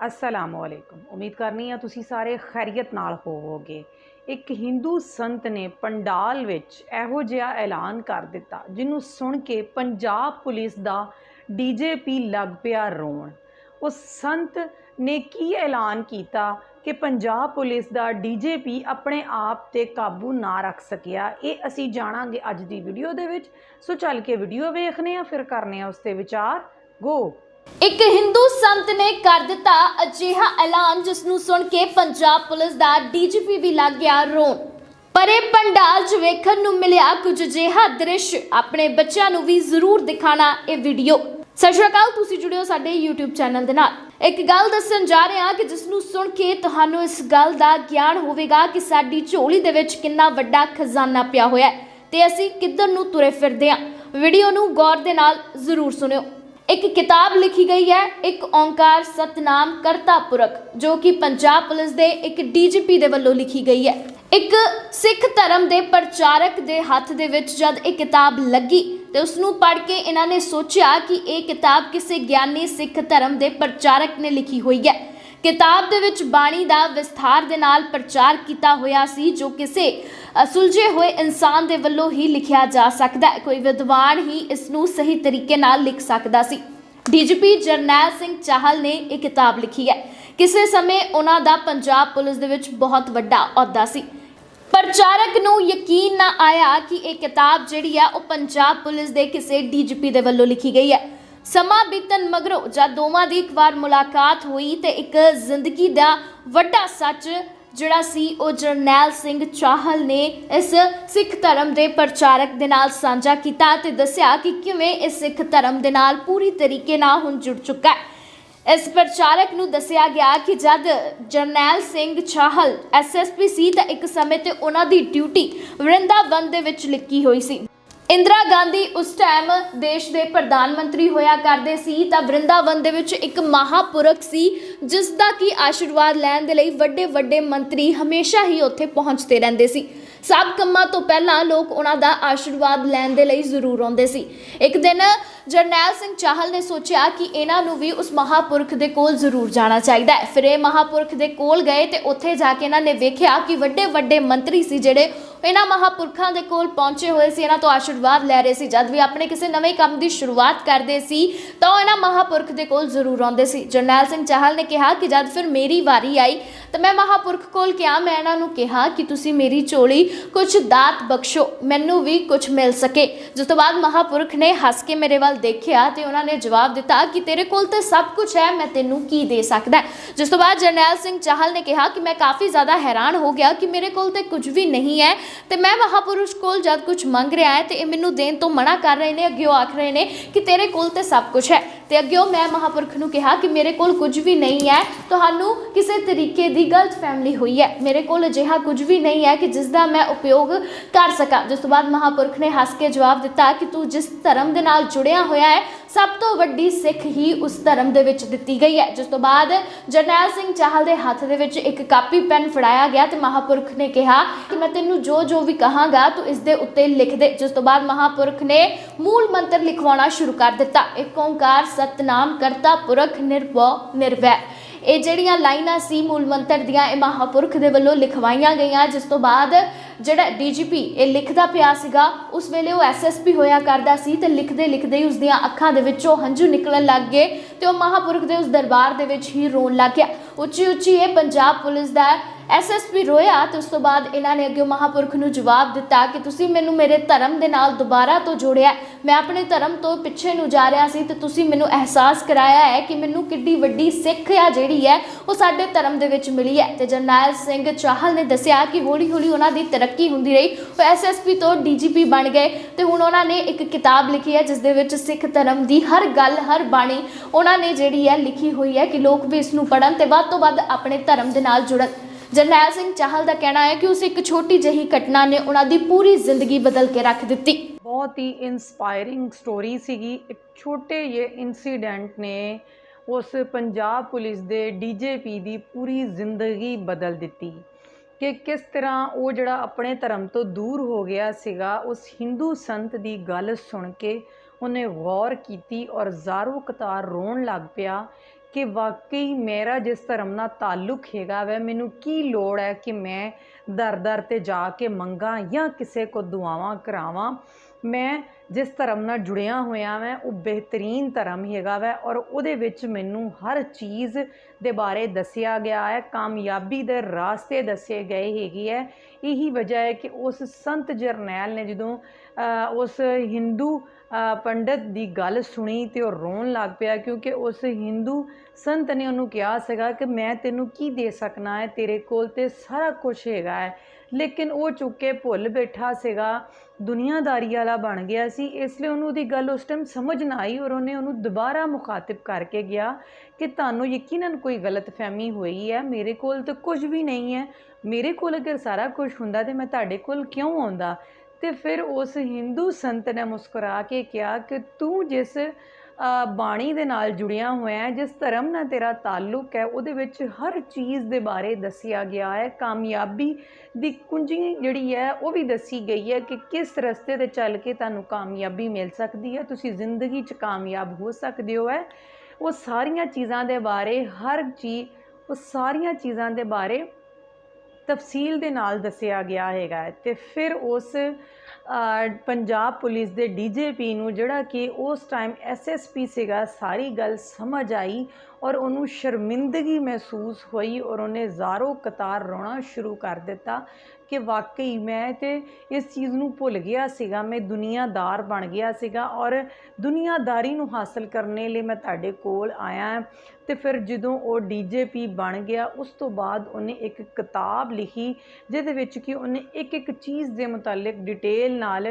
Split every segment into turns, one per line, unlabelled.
ਅਸਲਾਮੁ ਅਲੈਕੁਮ ਉਮੀਦ ਕਰਨੀ ਆ ਤੁਸੀਂ ਸਾਰੇ ਖੈਰੀਅਤ ਨਾਲ ਹੋਵੋਗੇ। ਇੱਕ ਹਿੰਦੂ ਸੰਤ ਨੇ ਪੰਡਾਲ ਵਿੱਚ ਇਹੋ ਜਿਹਾ ਐਲਾਨ ਕਰ ਦਿੱਤਾ, ਜਿਹਨੂੰ ਸੁਣ ਕੇ ਪੰਜਾਬ ਪੁਲਿਸ ਦਾ ਡੀਜੇਪੀ ਲੱਗ ਪਿਆ ਰੋਣ। ਉਸ ਸੰਤ ਨੇ ਕੀ ਐਲਾਨ ਕੀਤਾ ਕਿ ਪੰਜਾਬ ਪੁਲਿਸ ਦਾ ਡੀਜੇਪੀ ਆਪਣੇ ਆਪ ਤੇ ਕਾਬੂ ਨਾ ਰੱਖ ਸਕਿਆ? ਇਹ ਅਸੀਂ ਜਾਣਾਂਗੇ ਅੱਜ ਦੀ ਵੀਡੀਓ ਦੇ ਵਿੱਚ। ਸੋ ਚੱਲ ਕੇ ਵੀਡੀਓ ਵੇਖਨੇ ਆ ਫਿਰ ਕਰਨੇ ਆ ਉਸ ਤੇ ਵਿਚਾਰ। ਗੋ
ਇੱਕ ਹਿੰਦੂ ਸੰਤ ਨੇ ਕਰ ਦਿੱਤਾ ਅਜਿਹਾ ਐਲਾਨ ਜਿਸ ਨੂੰ ਸੁਣ ਕੇ ਪੰਜਾਬ ਪੁਲਿਸ ਦਾ ਡੀਜੀਪੀ ਵੀ ਲੱਗ ਗਿਆ ਰੋਣ। ਪਰ ਪੰਡਾਲ 'ਚ ਵੇਖਣ ਨੂੰ ਮਿਲਿਆ ਕੁਝ ਅਜਿਹਾ ਦ੍ਰਿਸ਼। ਆਪਣੇ ਬੱਚਿਆਂ ਨੂੰ ਵੀ ਜ਼ਰੂਰ ਦਿਖਾਣਾ ਇਹ ਵੀਡੀਓ। ਸਤਿ ਸ਼੍ਰੀ ਅਕਾਲ, ਤੁਸੀਂ ਜੁੜਿਓ ਸਾਡੇ YouTube ਚੈਨਲ ਦੇ ਨਾਲ। ਇੱਕ ਗੱਲ ਦੱਸਣ ਜਾ ਰਹੇ ਹਾਂ ਕਿ ਜਿਸ ਨੂੰ ਸੁਣ ਕੇ ਤੁਹਾਨੂੰ ਇਸ ਗੱਲ ਦਾ ਗਿਆਨ ਹੋਵੇਗਾ ਕਿ ਸਾਡੀ ਝੋਲੀ ਦੇ ਵਿੱਚ ਕਿੰਨਾ ਵੱਡਾ ਖਜ਼ਾਨਾ ਪਿਆ ਹੋਇਆ ਹੈ। ਤੇ ਅਸੀਂ ਕਿੱਧਰ ਨੂੰ ਤੁਰੇ ਫਿਰਦੇ ਹਾਂ। ਵੀਡੀਓ ਨੂੰ ਗੌਰ ਦੇ ਨਾਲ ਜ਼ਰੂਰ ਸੁਣਿਓ। ਇੱਕ ਕਿਤਾਬ ਲਿਖੀ ਗਈ ਹੈ, ਇੱਕ ਓੰਕਾਰ ਸਤਨਾਮ ਕਰਤਾ ਪੁਰਖ, ਜੋ ਕਿ ਪੰਜਾਬ ਪੁਲਿਸ ਦੇ ਇੱਕ ਡੀਜੀਪੀ ਦੇ ਵੱਲੋਂ ਲਿਖੀ ਗਈ ਹੈ। ਇੱਕ ਸਿੱਖ ਧਰਮ ਦੇ ਪ੍ਰਚਾਰਕ ਦੇ ਹੱਥ ਦੇ ਵਿੱਚ ਜਦ ਇਹ ਕਿਤਾਬ ਲੱਗੀ, ਤੇ ਉਸ ਨੂੰ ਪੜ੍ਹ ਕੇ ਇਹਨਾਂ ਨੇ ਸੋਚਿਆ ਕਿ ਇਹ ਕਿਤਾਬ ਕਿਸੇ ਗਿਆਨੀ ਸਿੱਖ ਧਰਮ ਦੇ ਪ੍ਰਚਾਰਕ ਨੇ ਲਿਖੀ ਹੋਈ ਹੈ। ਕਿਤਾਬ ਦੇ ਵਿੱਚ ਬਾਣੀ ਦਾ ਵਿਸਥਾਰ ਦੇ ਨਾਲ ਪ੍ਰਚਾਰ ਕੀਤਾ ਹੋਇਆ ਸੀ, ਜੋ ਕਿਸੇ ਸੁਲਝੇ ਹੋਏ ਇਨਸਾਨ ਦੇ ਵੱਲੋਂ ਹੀ ਲਿਖਿਆ ਜਾ ਸਕਦਾ ਹੈ। ਕੋਈ ਵਿਦਵਾਨ ਹੀ ਇਸ ਨੂੰ ਸਹੀ ਤਰੀਕੇ ਨਾਲ ਲਿਖ ਸਕਦਾ ਸੀ। ਡੀਜੀਪੀ ਜਰਨੈਲ ਸਿੰਘ ਚਾਹਲ ਨੇ ਇਹ ਕਿਤਾਬ ਲਿਖੀ ਹੈ। ਕਿਸੇ ਸਮੇਂ ਉਹਨਾਂ ਦਾ ਪੰਜਾਬ ਪੁਲਿਸ ਦੇ ਵਿੱਚ ਬਹੁਤ ਵੱਡਾ ਅਹੁਦਾ ਸੀ। ਪ੍ਰਚਾਰਕ ਨੂੰ ਯਕੀਨ ਨਾ ਆਇਆ ਕਿ ਇਹ ਕਿਤਾਬ ਜਿਹੜੀ ਹੈ ਉਹ ਪੰਜਾਬ ਪੁਲਿਸ ਦੇ ਕਿਸੇ ਡੀਜੀਪੀ ਦੇ ਵੱਲੋਂ ਲਿਖੀ ਗਈ ਹੈ। ਸਮਾਂ ਬੀਤਣ ਮਗਰੋਂ ਜਦ ਦੋਵਾਂ ਦੀ ਇੱਕ ਵਾਰ ਮੁਲਾਕਾਤ ਹੋਈ ਤੇ ਇੱਕ ਜ਼ਿੰਦਗੀ ਦਾ ਵੱਡਾ ਸੱਚ ਜਿਹੜਾ ਸੀ ਉਹ ਜਰਨੈਲ ਸਿੰਘ ਚਾਹਲ ਨੇ ਇਸ ਸਿੱਖ ਧਰਮ ਦੇ ਪ੍ਰਚਾਰਕ ਦੇ ਨਾਲ ਸਾਂਝਾ ਕੀਤਾ ਤੇ ਦੱਸਿਆ ਕਿ ਕਿਵੇਂ ਇਸ ਸਿੱਖ ਧਰਮ ਦੇ ਨਾਲ ਪੂਰੀ ਤਰੀਕੇ ਨਾਲ ਹੁਣ ਜੁੜ ਚੁੱਕਾ ਹੈ। ਇਸ ਪ੍ਰਚਾਰਕ ਨੂੰ ਦੱਸਿਆ ਗਿਆ ਕਿ ਜਦ ਜਰਨੈਲ ਸਿੰਘ ਚਾਹਲ ਐਸਐਸਪੀ ਸੀ ਤਾਂ ਇੱਕ ਸਮੇਂ ਤੇ ਉਹਨਾਂ ਦੀ ਡਿਊਟੀ ਵਰਿੰਦਾਵਨ ਦੇ ਵਿੱਚ ਲਿਖੀ ਹੋਈ ਸੀ। ਇੰਦਰਾ ਗਾਂਧੀ ਉਸ ਟਾਈਮ ਦੇਸ਼ ਦੇ ਪ੍ਰਧਾਨ ਮੰਤਰੀ ਹੋਇਆ ਕਰਦੇ ਸੀ, ਤਾਂ ਵਰਿੰਦਾਵਨ ਦੇ ਵਿੱਚ ਇੱਕ ਮਹਾਪੁਰਖ ਸੀ ਜਿਸ ਦਾ ਕੀ ਆਸ਼ੀਰਵਾਦ ਲੈਣ ਦੇ ਲਈ ਵੱਡੇ ਵੱਡੇ ਮੰਤਰੀ ਹਮੇਸ਼ਾ ਹੀ ਉੱਥੇ ਪਹੁੰਚਦੇ ਰਹਿੰਦੇ ਸੀ। ਸਭ ਕੰਮਾਂ ਤੋਂ ਪਹਿਲਾਂ ਲੋਕ ਉਹਨਾਂ ਦਾ ਆਸ਼ੀਰਵਾਦ ਲੈਣ ਦੇ ਲਈ ਜ਼ਰੂਰ ਆਉਂਦੇ ਸੀ। ਇੱਕ ਦਿਨ ਜਰਨੈਲ ਸਿੰਘ ਚਾਹਲ ਨੇ ਸੋਚਿਆ ਕਿ ਇਹਨਾਂ ਨੂੰ ਵੀ ਉਸ ਮਹਾਪੁਰਖ ਦੇ ਕੋਲ ਜ਼ਰੂਰ ਜਾਣਾ ਚਾਹੀਦਾ ਹੈ। ਫਿਰ ਇਹ ਮਹਾਪੁਰਖ ਦੇ ਕੋਲ ਗਏ ਤੇ ਉੱਥੇ ਜਾ ਕੇ ਇਹਨਾਂ ਨੇ ਵੇਖਿਆ ਕਿ ਵੱਡੇ ਵੱਡੇ ਮੰਤਰੀ ਸੀ ਜਿਹੜੇ ਇਹਨਾਂ ਮਹਾਪੁਰਖਾਂ ਦੇ ਕੋਲ ਪਹੁੰਚੇ ਹੋਏ ਸੀ, ਇਹਨਾਂ ਤੋਂ ਆਸ਼ੀਰਵਾਦ ਲੈ ਰਹੇ ਸੀ। ਜਦ ਵੀ ਆਪਣੇ ਕਿਸੇ ਨਵੇਂ ਕੰਮ ਦੀ ਸ਼ੁਰੂਆਤ ਕਰਦੇ ਸੀ, ਤਾਂ ਉਹ ਇਹਨਾਂ ਮਹਾਪੁਰਖ ਦੇ ਕੋਲ ਜ਼ਰੂਰ ਆਉਂਦੇ ਸੀ। ਜਰਨੈਲ ਸਿੰਘ ਚਾਹਲ ਨੇ ਕਿਹਾ ਕਿ ਜਦ ਫਿਰ ਮੇਰੀ ਵਾਰੀ ਆਈ, ਤਾਂ ਮੈਂ ਮਹਾਪੁਰਖ ਕੋਲ ਕਿਹਾ, ਮੈਂ ਇਹਨਾਂ ਨੂੰ ਕਿਹਾ ਕਿ ਤੁਸੀਂ ਮੇਰੀ ਝੋਲੀ ਕੁਝ ਦਾਤ ਬਖਸ਼ੋ, ਮੈਨੂੰ ਵੀ ਕੁਝ ਮਿਲ ਸਕੇ। ਜਿਸ ਤੋਂ ਬਾਅਦ ਮਹਾਪੁਰਖ ਨੇ ਹੱਸ ਕੇ ਮੇਰੇ ਵੱਲ ਦੇਖਿਆ ਤੇ ਉਹਨਾਂ ਨੇ ਜਵਾਬ ਦਿੱਤਾ ਕਿ ਤੇਰੇ ਕੋਲ ਤਾਂ ਸਭ ਕੁਝ ਹੈ, ਮੈਂ ਤੈਨੂੰ ਕੀ ਦੇ ਸਕਦਾ ਜਿਸ ਤੋਂ ਬਾਅਦ ਜਰਨੈਲ ਸਿੰਘ ਚਾਹਲ ਨੇ ਕਿਹਾ ਕਿ ਮੈਂ ਕਾਫੀ ਜ਼ਿਆਦਾ ਹੈਰਾਨ ਹੋ ਗਿਆ ਕਿ ਮੇਰੇ ਕੋਲ ਤੇ ਕੁਝ ਵੀ ਨਹੀਂ ਹੈ ਤੇ ਮੈਂ ਮਹਾਪੁਰਸ਼ ਕੋਲ ਜਦ ਕੁਝ ਮੰਗ ਰਿਹਾ ਹੈ ਤੇ ਇਹ ਮੈਨੂੰ ਦੇਣ ਤੋਂ ਮਨਾ ਕਰ ਰਹੇ ਨੇ, ਅੱਗੇ ਉਹ ਆਖ ਰਹੇ ਨੇ ਕਿ ਤੇਰੇ ਕੋਲ ਤੇ ਸਭ ਕੁਝ ਹੈ। ਤੇ ਅੱਗੇ ਉਹ ਮੈਂ ਮਹਾਪੁਰਖ ਨੂੰ ਕਿਹਾ ਕਿ ਮੇਰੇ ਕੋਲ ਕੁਝ ਵੀ ਨਹੀਂ ਹੈ, ਤੁਹਾਨੂੰ ਕਿਸੇ ਤਰੀਕੇ ਦੀ ਗਲਤ ਫੈਮਿਲੀ ਹੋਈ ਹੈ। ਮੇਰੇ ਕੋਲ ਅਜਿਹਾ ਕੁਝ ਵੀ ਨਹੀਂ ਹੈ ਕਿ ਜਿਸ ਦਾ ਮੈਂ ਉਪਯੋਗ ਕਰ ਸਕਾਂ। ਜਿਸ ਤੋਂ ਬਾਅਦ ਮਹਾਪੁਰਖ ਨੇ ਹੱਸ ਕੇ ਜਵਾਬ ਦਿੱਤਾ ਕਿ ਤੂੰ ਜਿਸ ਧਰਮ ਦੇ ਨਾਲ ਜੁੜਿਆ ਹੋਇਆ ਹੈ, ਸਭ ਤੋਂ ਵੱਡੀ ਸਿੱਖ ਹੀ ਉਸ ਧਰਮ ਦੇ ਵਿੱਚ ਦਿੱਤੀ ਗਈ ਹੈ। ਜਿਸ ਤੋਂ ਬਾਅਦ ਜਰਨੈਲ ਸਿੰਘ ਚਾਹਲ ਦੇ ਹੱਥ ਦੇ ਵਿੱਚ ਇੱਕ ਕਾਪੀ, ਪੈਨ ਫੜਾਇਆ ਗਿਆ ਤੇ ਮਹਾਪੁਰਖ ਨੇ ਕਿਹਾ ਕਿ ਮੈਂ ਤੈਨੂੰ ਜੋ ਜੋ ਵੀ ਕਹਾਂਗਾ, ਤੂੰ ਇਸ ਦੇ ਉੱਤੇ ਲਿਖ ਦੇ। ਜਿਸ ਤੋਂ ਬਾਅਦ ਮਹਾਪੁਰਖ ਨੇ ਮੂਲ ਮੰਤਰ ਲਿਖਵਾਉਣਾ ਸ਼ੁਰੂ ਕਰ ਦਿੱਤਾ। ਇੱਕ ਓੰਕਾਰ ਸਤਨਾਮ ਕਰਤਾ ਪੁਰਖ ਨਿਰਭਉ ਨਿਰਵੈ। ਇਹ ਜਿਹੜੀਆਂ ਲਾਈਨਾਂ ਸੀ ਮੂਲ ਮੰਤਰ ਦੀਆਂ, ਇਹ ਮਹਾਪੁਰਖ ਦੇ ਵੱਲੋਂ ਲਿਖਵਾਈਆਂ ਗਈਆਂ। ਜਿਸ ਤੋਂ ਬਾਅਦ ਜਿਹੜਾ ਡੀਜੀਪੀ ਇਹ ਲਿਖਦਾ ਪਿਆ ਸੀਗਾ, ਉਸ ਵੇਲੇ ਉਹ ਐਸਐਸਪੀ ਹੋਇਆ ਕਰਦਾ ਸੀ ਤੇ ਲਿਖਦੇ ਲਿਖਦੇ ਹੀ ਉਸ ਦੀਆਂ ਅੱਖਾਂ ਦੇ ਵਿੱਚੋਂ ਹੰਝੂ ਨਿਕਲਣ ਲੱਗ ਗਏ ਤੇ ਉਹ ਮਹਾਪੁਰਖ ਦੇ ਉਸ ਦਰਬਾਰ ਦੇ ਵਿੱਚ ਹੀ ਰੋਣ ਲੱਗ ਗਿਆ। ਉੱਚੀ ਉੱਚੀ ਇਹ ਪੰਜਾਬ ਪੁਲਿਸ ਦਾ ਐਸਐਸਪੀ ਰੋਇਆ ਤੇ ਉਸ ਤੋਂ ਬਾਅਦ ਇਹਨਾਂ ਨੇ ਅੱਗੇ ਮਹਾਪੁਰਖ ਨੂੰ ਜਵਾਬ ਦਿੱਤਾ ਕਿ ਤੁਸੀਂ ਮੈਨੂੰ ਮੇਰੇ ਧਰਮ ਦੇ ਨਾਲ ਦੁਬਾਰਾ ਤੋਂ ਜੋੜਿਆ ਮੈਂ ਆਪਣੇ ਧਰਮ ਤੋਂ ਪਿੱਛੇ ਨੂੰ ਜਾ ਰਿਹਾ ਸੀ ਤੇ ਤੁਸੀਂ ਮੈਨੂੰ ਅਹਿਸਾਸ ਕਰਾਇਆ ਹੈ ਕਿ ਮੈਨੂੰ ਕਿੱਡੀ ਵੱਡੀ ਸਿੱਖ ਆ ਜਿਹੜੀ ਹੈ, ਉਹ ਸਾਡੇ ਧਰਮ ਦੇ ਵਿੱਚ ਮਿਲੀ ਹੈ। ਤੇ ਜਰਨੈਲ ਸਿੰਘ ਚਾਹਲ ਨੇ ਦੱਸਿਆ ਕਿ ਹੌਲੀ ਹੌਲੀ ਉਹਨਾਂ ਦੀ ਤਰੱਕੀ ਹੁੰਦੀ ਰਹੀ। ਉਹ ਐਸਐਸਪੀ ਤੋਂ ਡੀਜੀਪੀ ਬਣ ਗਏ ਤੇ ਹੁਣ ਉਹਨਾਂ ਨੇ ਇੱਕ ਕਿਤਾਬ ਲਿਖੀ ਹੈ, ਜਿਸ ਦੇ ਵਿੱਚ ਸਿੱਖ ਧਰਮ ਦੀ ਹਰ ਗੱਲ, ਹਰ ਬਾਣੀ ਉਹਨਾਂ ਨੇ ਜਿਹੜੀ ਹੈ ਲਿਖੀ ਹੋਈ ਹੈ ਕਿ ਲੋਕ ਵੀ ਇਸ ਨੂੰ ਪੜ੍ਹਨ ਤੇ ਵੱਧ ਤੋਂ ਵੱਧ ਆਪਣੇ ਧਰਮ ਦੇ ਨਾਲ ਜੁੜਨ। ਜਰਨੈਲ ਸਿੰਘ ਚਾਹਲ ਦਾ ਕਹਿਣਾ ਹੈ ਕਿ ਉਸ ਇੱਕ ਛੋਟੀ ਜਿਹੀ ਘਟਨਾ ਨੇ ਉਹਨਾਂ ਦੀ ਪੂਰੀ ਜ਼ਿੰਦਗੀ ਬਦਲ ਕੇ ਰੱਖ ਦਿੱਤੀ।
ਬਹੁਤ ਹੀ ਇਨਸਪਾਇਰਿੰਗ ਸਟੋਰੀ ਸੀਗੀ। ਇੱਕ ਛੋਟੇ ਜਿਹੇ ਇਨਸੀਡੈਂਟ ਨੇ ਉਸ ਪੰਜਾਬ ਪੁਲਿਸ ਦੇ ਡੀਜੇਪੀ ਦੀ ਪੂਰੀ ਜ਼ਿੰਦਗੀ ਬਦਲ ਦਿੱਤੀ। ਕਿ ਕਿਸ ਤਰ੍ਹਾਂ ਉਹ ਜਿਹੜਾ ਆਪਣੇ ਧਰਮ ਤੋਂ ਦੂਰ ਹੋ ਗਿਆ ਸੀਗਾ, ਉਸ ਹਿੰਦੂ ਸੰਤ ਦੀ ਗੱਲ ਸੁਣ ਕੇ ਉਹਨੇ ਗੌਰ ਕੀਤੀ ਔਰ ਜ਼ਾਰੂ ਕਤਾਰ ਰੋਣ ਲੱਗ ਪਿਆ ਕਿ ਵਾਕਈ ਮੇਰਾ ਜਿਸ ਧਰਮ ਨਾਲ ਤਾਲੁਕ ਹੈਗਾ ਵੈ, ਮੈਨੂੰ ਕੀ ਲੋੜ ਹੈ ਕਿ ਮੈਂ ਦਰ ਦਰ ਤੇ ਜਾ ਕੇ ਮੰਗਾ ਜਾਂ ਕਿਸੇ ਕੋ ਦੁਆਵਾਂ ਕਰਾਵਾਂ? ਮੈਂ ਜਿਸ ਧਰਮ ਨਾਲ ਜੁੜਿਆ ਹੋਇਆ ਮੈਂ ਉਹ ਬਿਹਤਰੀਨ ਧਰਮ ਹੈਗਾ ਵੈ ਔਰ ਉਹਦੇ ਵਿੱਚ ਮੈਨੂੰ ਹਰ ਚੀਜ਼ ਦੇ ਬਾਰੇ ਦੱਸਿਆ ਗਿਆ ਹੈ ਕਾਮਯਾਬੀ ਦੇ ਰਾਸਤੇ ਦੱਸੇ ਗਏ ਹੈਗੇ ਹੈ। ਇਹੀ ਵਜ੍ਹਾ ਹੈ ਕਿ ਉਸ ਸੰਤ ਜਰਨੈਲ ਨੇ ਜਦੋਂ ਉਸ ਹਿੰਦੂ ਅ, ਪੰਡਤ ਦੀ ਗੱਲ ਸੁਣੀ ਤੇ ਉਹ ਰੋਣ ਲੱਗ ਪਿਆ ਕਿਉਂਕਿ ਉਸ ਹਿੰਦੂ ਸੰਤ ਨੇ ਉਹਨੂੰ ਕਿਹਾ ਸੀਗਾ ਕਿ ਮੈਂ ਤੈਨੂੰ ਕੀ ਦੇ ਸਕਣਾ ਹੈ ਤੇਰੇ ਕੋਲ ਤੇ ਸਾਰਾ ਕੁਝ ਹੈਗਾ ਹੈ। ਲੇਕਿਨ ਉਹ ਚੁੱਕੇ ਭੁੱਲ ਬੈਠਾ ਸੀਗਾ ਦੁਨੀਆਦਾਰੀ ਵਾਲਾ ਬਣ ਗਿਆ ਸੀ, ਇਸ ਲਈ ਉਹਨੂੰ ਉਹਦੀ ਗੱਲ ਉਸ ਟਾਈਮ ਸਮਝ ਨਾ ਆਈ ਔਰ ਉਹਨੇ ਉਹਨੂੰ ਦੁਬਾਰਾ ਮੁਖਾਤਿਬ ਕਰਕੇ ਗਿਆ ਕਿ ਤੁਹਾਨੂੰ ਯਕੀਨਨ ਕੋਈ ਗਲਤਫਹਿਮੀ ਹੋਈ ਹੈ, ਮੇਰੇ ਕੋਲ ਤਾਂ ਕੁਝ ਵੀ ਨਹੀਂ ਹੈ, ਮੇਰੇ ਕੋਲ ਅਗਰ ਸਾਰਾ ਕੁਝ ਹੁੰਦਾ ਤੇ ਮੈਂ ਤੁਹਾਡੇ ਕੋਲ ਕਿਉਂ ਆਉਂਦਾ? ਤੇ ਫਿਰ ਉਸ ਹਿੰਦੂ ਸੰਤ ਨੇ ਮੁਸਕਰਾ ਕੇ ਕਿਹਾ ਕਿ ਤੂੰ ਜਿਸ ਬਾਣੀ ਦੇ ਨਾਲ ਜੁੜਿਆ ਹੋਇਆ ਜਿਸ ਧਰਮ ਨਾਲ ਤੇਰਾ ਤਾਲੁਕ ਹੈ, ਉਹਦੇ ਵਿੱਚ ਹਰ ਚੀਜ਼ ਦੇ ਬਾਰੇ ਦੱਸਿਆ ਗਿਆ ਹੈ। ਕਾਮਯਾਬੀ ਦੀ ਕੁੰਜੀ ਜਿਹੜੀ ਹੈ, ਉਹ ਵੀ ਦੱਸੀ ਗਈ ਹੈ ਕਿ ਕਿਸ ਰਸਤੇ ਤੇ ਚੱਲ ਕੇ ਤੁਹਾਨੂੰ ਕਾਮਯਾਬੀ ਮਿਲ ਸਕਦੀ ਹੈ। ਤੁਸੀਂ ਜ਼ਿੰਦਗੀ 'ਚ ਕਾਮਯਾਬ ਹੋ ਸਕਦੇ ਹੋ, ਹੈ। ਉਹ ਸਾਰੀਆਂ ਚੀਜ਼ਾਂ ਦੇ ਬਾਰੇ, ਹਰ ਚੀਜ਼ ਉਹ ਸਾਰੀਆਂ ਚੀਜ਼ਾਂ ਦੇ ਬਾਰੇ ਤਫਸੀਲ ਦੇ ਨਾਲ ਦੱਸਿਆ ਗਿਆ ਹੈਗਾ ਹੈ। ਤੇ ਫਿਰ ਉਸ ਪੰਜਾਬ ਪੁਲਿਸ ਦੇ ਡੀਜੀਪੀ ਨੂੰ ਜਿਹੜਾ ਕਿ ਉਸ ਟਾਈਮ ਐਸਐਸਪੀ ਸੀਗਾ, ਸਾਰੀ ਗੱਲ ਸਮਝ ਆਈ ਔਰ ਉਹਨੂੰ ਸ਼ਰਮਿੰਦਗੀ ਮਹਿਸੂਸ ਹੋਈ ਔਰ ਉਹਨੇ ਜ਼ਾਰੋ ਕਤਾਰ ਰੋਣਾ ਸ਼ੁਰੂ ਕਰ ਦਿੱਤਾ। ਕਿ ਵਾਕਈ ਮੈਂ ਤੇ ਇਸ ਚੀਜ਼ ਨੂੰ ਭੁੱਲ ਗਿਆ ਸੀਗਾ, ਮੈਂ ਦੁਨੀਆਦਾਰ ਬਣ ਗਿਆ ਸੀਗਾ ਔਰ ਦੁਨੀਆਦਾਰੀ ਨੂੰ ਹਾਸਲ ਕਰਨੇ ਲਈ ਮੈਂ ਤੁਹਾਡੇ ਕੋਲ ਆਇਆ ਹਾਂ। ਤੇ ਫਿਰ ਜਦੋਂ ਉਹ ਡੀਜੇਪੀ ਬਣ ਗਿਆ, ਉਸ ਤੋਂ ਬਾਅਦ ਉਹਨੇ ਇੱਕ ਕਿਤਾਬ ਲਿਖੀ ਜਿਹਦੇ ਵਿੱਚ ਕਿ ਉਹਨੇ ਇੱਕ ਇੱਕ ਚੀਜ਼ ਦੇ ਮੁਤਲਕ ਡਿਟੇਲ ਨਾਲ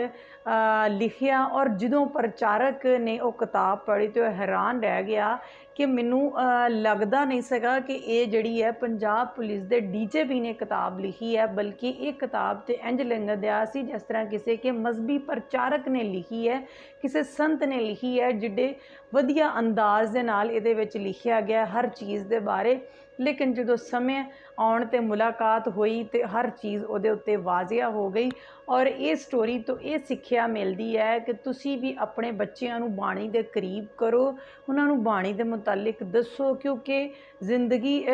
ਲਿਖਿਆ ਔਰ ਜਦੋਂ ਪ੍ਰਚਾਰਕ ਨੇ ਉਹ ਕਿਤਾਬ ਪੜ੍ਹੀ ਤੇ ਉਹ ਹੈਰਾਨ ਰਹਿ ਗਿਆ ਕਿ ਮੈਨੂੰ ਲੱਗਦਾ ਨਹੀਂ ਸੀਗਾ ਕਿ ਇਹ ਜਿਹੜੀ ਹੈ ਪੰਜਾਬ ਪੁਲਿਸ ਦੇ ਡੀਜੀਪੀ ਨੇ ਕਿਤਾਬ ਲਿਖੀ ਹੈ, ਬਲਕਿ ਇਹ ਕਿਤਾਬ ਤੇ ਇੰਜ ਲੰਗਦਿਆ ਸੀ ਜਿਸ ਤਰ੍ਹਾਂ ਕਿਸੇ ਕੇ ਮਜ਼ਬੀ ਪ੍ਰਚਾਰਕ ਨੇ ਲਿਖੀ ਹੈ, ਕਿਸੇ ਸੰਤ ਨੇ ਲਿਖੀ ਹੈ ਜਿਹੜੇ ਵਧੀਆ ਅੰਦਾਜ਼ ਦੇ ਨਾਲ ਇਹਦੇ ਵਿੱਚ ਲਿਖਿਆ ਗਿਆ ਹਰ ਚੀਜ਼ ਦੇ ਬਾਰੇ। ਲੇਕਿਨ ਜਦੋਂ ਸਮੇਂ ਆਉਣ ਤੇ ਮੁਲਾਕਾਤ ਹੋਈ ਤੇ ਹਰ ਚੀਜ਼ ਉਹਦੇ ਉੱਤੇ ਵਾਜ਼ਿਆ ਹੋ ਗਈ ਔਰ ਇਹ ਸਟੋਰੀ ਤੋਂ ਇਹ ਸਿੱਖਿਆ ਮਿਲਦੀ ਹੈ ਕਿ ਤੁਸੀਂ ਵੀ ਆਪਣੇ ਬੱਚਿਆਂ ਨੂੰ ਬਾਣੀ ਦੇ ਕਰੀਬ ਕਰੋ। ਉਹਨਾਂ ਨੂੰ ਬਾਣੀ ਦੇ ਮੁਤਲਕ ਦੱਸੋ ਕਿਉਂਕਿ ਜ਼ਿੰਦਗੀ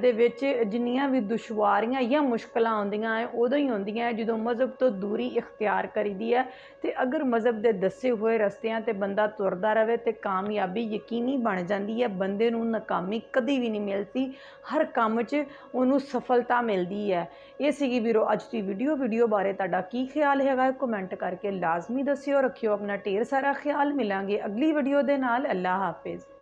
ਦੇ ਵਿੱਚ ਜਿੰਨੀਆਂ ਵੀ ਦੁਸ਼ਵਾਰੀਆਂ ਜਾਂ ਮੁਸ਼ਕਲਾਂ ਆਉਂਦੀਆਂ ਹੈ, ਉਦੋਂ ਹੀ ਆਉਂਦੀਆਂ ਹੈ ਜਦੋਂ ਮਜ਼ਹਬ ਤੋਂ ਦੂਰੀ ਇਖਤਿਆਰ ਕਰੀਦੀ ਹੈ। ਤੇ ਅਗਰ ਮਜ਼ਹਬ ਦੇ ਦੱਸੇ ਹੋਏ ਰਸਤਿਆਂ ਤੇ ਬੰਦਾ ਤੁਰਦਾ ਰਵੇ ਤੇ ਕਾਮਯਾਬੀ ਯਕੀਨੀ ਬਣ ਜਾਂਦੀ ਹੈ, ਬੰਦੇ ਨੂੰ ਨਾਕਾਮੀ ਕਦੀ ਵੀ ਨਹੀਂ ਮਿਲਦੀ, ਹਰ ਕੰਮ 'ਚ ਉਹਨੂੰ ਸਫਲਤਾ ਮਿਲਦੀ ਹੈ। ਇਹ ਸੀਗੀ ਵੀਰੋ ਅੱਜ ਦੀ ਵੀਡੀਓ ਵੀਡੀਓ ਬਾਰੇ ਤੁਹਾਡਾ ਕੀ ਖਿਆਲ ਹੈਗਾ ਕਮੈਂਟ ਕਰਕੇ ਲਾਜ਼ਮੀ ਦੱਸਿਓ, ਰੱਖਿਓ ਆਪਣਾ ਢੇਰ ਸਾਰਾ ਖਿਆਲ, ਮਿਲਾਂਗੇ ਅਗਲੀ ਵੀਡੀਓ ਦੇ ਨਾਲ ਅੱਲਾ ਹਾਫਿਜ਼।